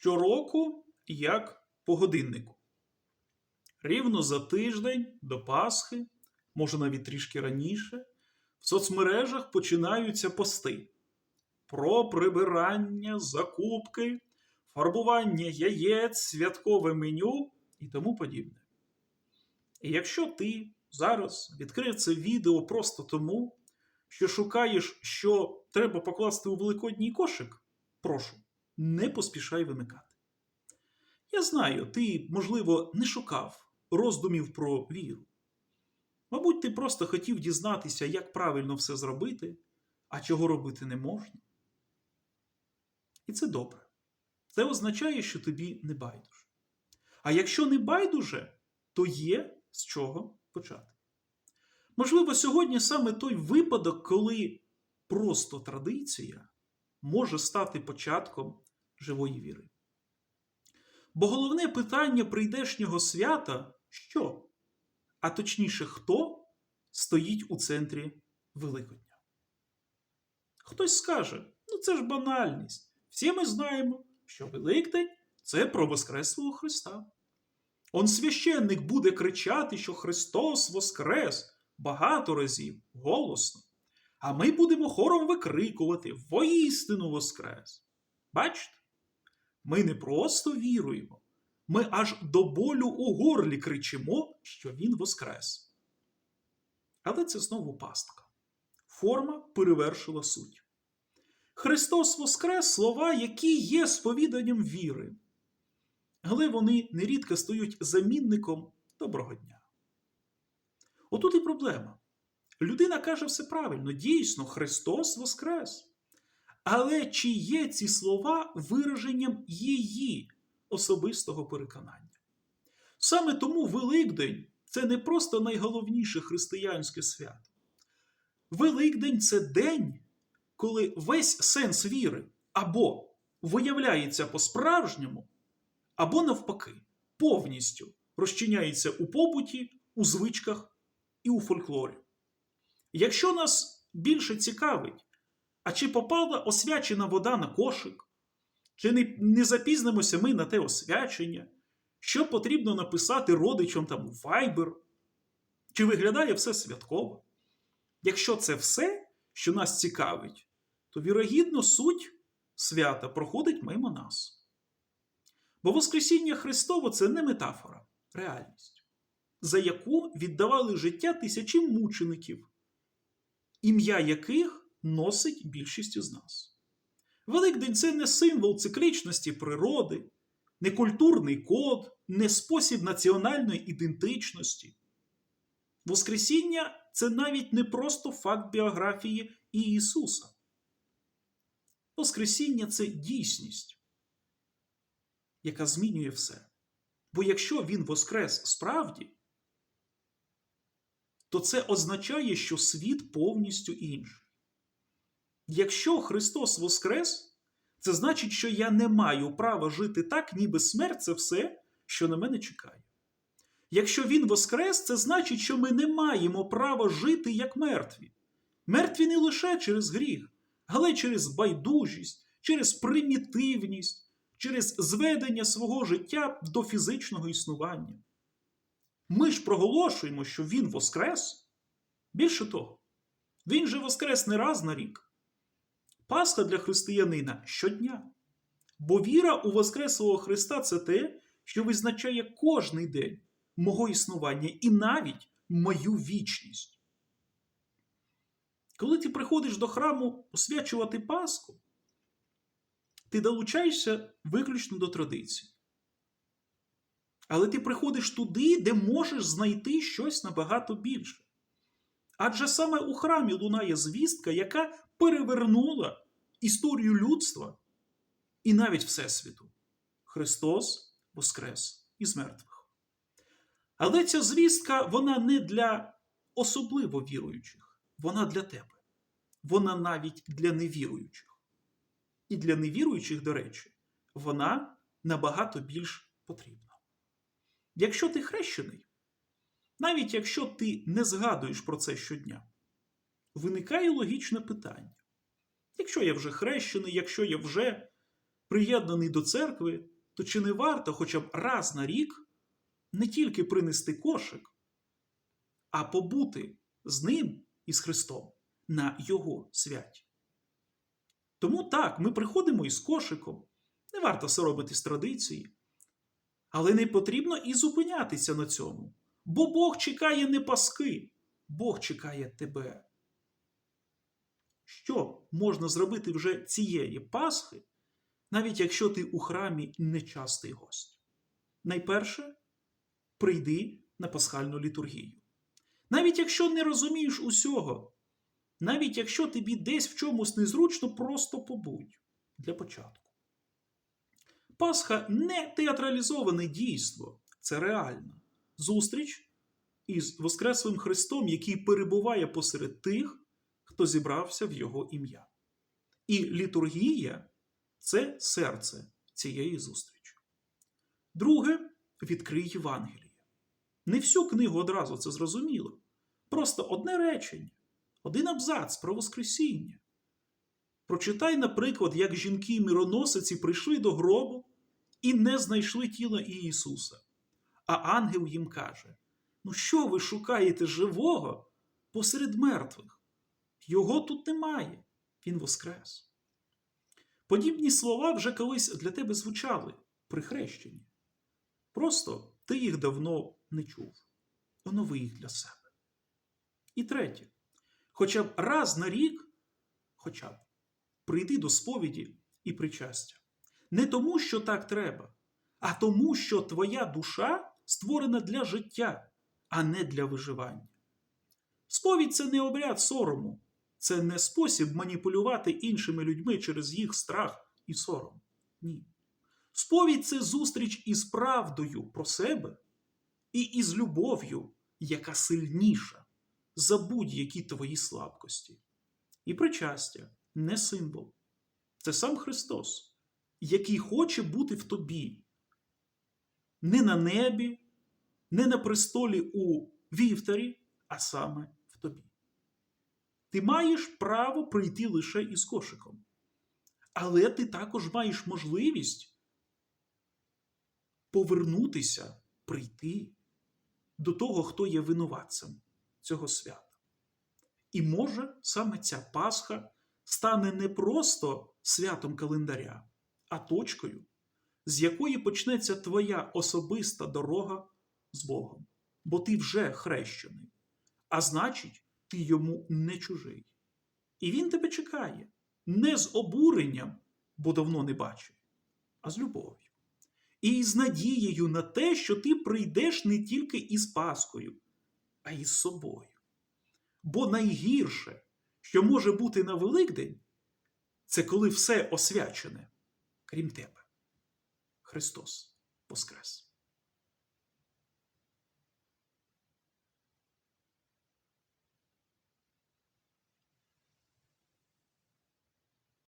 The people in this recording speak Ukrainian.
Щороку, як по годиннику. Рівно за тиждень до Пасхи, може навіть трішки раніше, в соцмережах починаються пости про прибирання, закупки, фарбування яєць, святкове меню і тому подібне. І якщо ти зараз відкрив це відео просто тому, що шукаєш, що треба покласти у великодній кошик, прошу, не поспішай вимикати. Я знаю, ти, можливо, не шукав роздумів про віру. Мабуть, ти просто хотів дізнатися, як правильно все зробити, а чого робити не можна. І це добре. Це означає, що тобі не байдуже. А якщо не байдуже, то є з чого почати. Можливо, сьогодні саме той випадок, коли просто традиція може стати початком живої віри. Бо головне питання прийдешнього свята що? А точніше, хто стоїть у центрі Великодня? Хтось скаже, ну це ж банальність. Всі ми знаємо, що Великдень це про Воскреслого Христа. Он священник буде кричати, що Христос Воскрес багато разів голосно. А ми будемо хором викрикувати воістину Воскрес. Бачите? Ми не просто віруємо, ми аж до болю у горлі кричимо, що Він Воскрес. Але це знову пастка. Форма перевершила суть. Христос Воскрес слова, які є сповіданням віри, але вони нерідко стають замінником доброго дня. Отут і проблема. Людина каже все правильно, дійсно, Христос Воскрес. Але чи є ці слова вираженням її особистого переконання? Саме тому Великдень це не просто найголовніше християнське свято. Великдень це день, коли весь сенс віри або виявляється по-справжньому, або навпаки, повністю розчиняється у побуті, у звичках і у фольклорі. Якщо нас більше цікавить, а чи попала освячена вода на кошик, чи не, не запізнимося ми на те освячення, що потрібно написати родичам там у Viber, чи виглядає все святково? Якщо це все, що нас цікавить, то вірогідно суть свята проходить мимо нас. Бо Воскресіння Христово це не метафора, реальність, за яку віддавали життя тисячі мучеників, ім'я яких носить більшість із нас. Великдень це не символ циклічності природи, не культурний код, не спосіб національної ідентичності. Воскресіння це навіть не просто факт біографії Ісуса. Воскресіння це дійсність, яка змінює все. Бо якщо Він воскрес справді, то це означає, що світ повністю інший. Якщо Христос воскрес, це значить, що я не маю права жити так, ніби смерть це все, що на мене чекає. Якщо Він воскрес, це значить, що ми не маємо права жити як мертві. Мертві не лише через гріх, але через байдужість, через примітивність, через зведення свого життя до фізичного існування. Ми ж проголошуємо, що Він воскрес. Більше того, Він же воскрес не раз на рік. Пасха для християнина щодня. Бо віра у Воскреслого Христа це те, що визначає кожний день мого існування і навіть мою вічність. Коли ти приходиш до храму освячувати Пасху, ти долучаєшся виключно до традиції. Але ти приходиш туди, де можеш знайти щось набагато більше. Адже саме у храмі лунає звістка, яка перевернула історію людства і навіть Всесвіту. Христос Воскрес із мертвих. Але ця звістка вона не для особливо віруючих, вона для тебе. Вона навіть для невіруючих. І для невіруючих, до речі, вона набагато більш потрібна. Якщо ти хрещений, навіть якщо ти не згадуєш про це щодня, виникає логічне питання. Якщо я вже хрещений, якщо я вже приєднаний до церкви, то чи не варто хоча б раз на рік не тільки принести кошик, а побути з ним і з Христом на Його святі? Тому так, ми приходимо із кошиком, не варто соромитись традиції, але не потрібно і зупинятися на цьому, бо Бог чекає не паски, Бог чекає тебе. Що можна зробити вже цієї Пасхи, навіть якщо ти у храмі нечастий гость? Найперше, прийди на пасхальну літургію. Навіть якщо не розумієш усього, навіть якщо тобі десь в чомусь незручно, просто побудь для початку. Пасха не театралізоване дійство, це реальна зустріч із Воскреслим Христом, який перебуває посеред тих, хто зібрався в Його ім'я. І літургія це серце цієї зустрічі. Друге, відкрий Євангеліє. Не всю книгу одразу це зрозуміло. Просто одне речення, один абзац про Воскресіння. Прочитай, наприклад, як жінки-міроносиці прийшли до гробу і не знайшли тіла Ісуса. А ангел їм каже: Ну, що ви шукаєте живого посеред мертвих? Його тут немає, Він воскрес. Подібні слова вже колись для тебе звучали при хрещенні. Просто ти їх давно не чув. Онови їх для себе. І третє, хоча б раз на рік, хоча б прийди до сповіді і причастя. Не тому, що так треба, а тому, що твоя душа створена для життя, а не для виживання. Сповідь це не обряд сорому, це не спосіб маніпулювати іншими людьми через їх страх і сором. Ні. Сповідь це зустріч із правдою про себе і із любов'ю, яка сильніша за будь-які твої слабкості. І причастя не символ. Це сам Христос, який хоче бути в тобі. Не на небі, не на престолі у вівтарі, а саме. Ти маєш право прийти лише із кошиком. Але ти також маєш можливість повернутися, прийти до того, хто є винуватцем цього свята. І може саме ця Пасха стане не просто святом календаря, а точкою, з якої почнеться твоя особиста дорога з Богом. Бо ти вже хрещений, а значить, ти йому не чужий. І він тебе чекає не з обуренням, бо давно не бачив, а з любов'ю. І з надією на те, що ти прийдеш не тільки із Паскою, а й з собою. Бо найгірше, що може бути на Великдень, це коли все освячене, крім тебе. Христос Воскрес!